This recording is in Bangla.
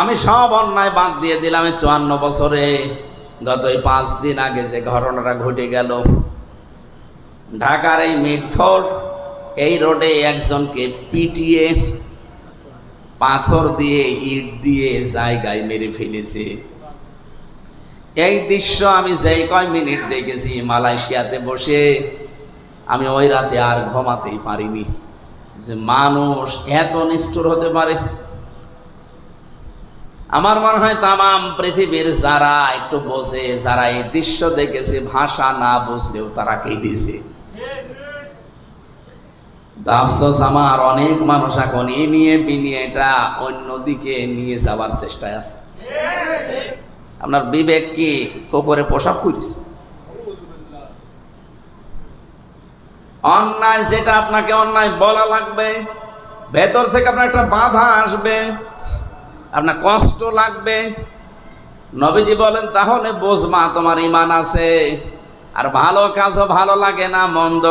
আমি সব অন্যায় বাদ দিয়ে দিলাম চুয়ান্ন বছরে। গত এই পাঁচ দিন আগে যে ঘটনাটা ঘটে গেল, ঢাকার এই মিডফোর্ড এই রোডে একজনকে পিটিয়ে পাথর দিয়ে, ইট দিয়ে জায়গায় মেরে ফেলেছে। এই দৃশ্য আমি যেই কয় মিনিট দেখেছি মালয়েশিয়াতে বসে, আমি ওই রাতে আর ঘুমাতেই পারিনি। যে মানুষ এত নিষ্ঠুর হতে পারে আমার মনে হয় তামাম পৃথিবীর যারা একটু বোঝে, যারা এই দৃশ্য দেখেছে, ভাষা না বুঝলেও তারা কে তো আফসোস আমার, অনেক মানুষ এখন এ নিয়ে বিনিয়ে এটা অন্যদিকে নিয়ে যাবার চেষ্টায় আছে। আপনার বিবেক কি কোকরে পোশাক করিস অন্যায় যেটা আপনাকে অন্যায় বলা লাগবে, ভেতর থেকে আপনার একটা বাধা আসবে। আপনার কষ্ট লাগবে। নবীজি বলেন, তাহলে বোঝমা তোমার ইমান আছে। আর ভালো কাজও ভালো লাগে না, মন্দ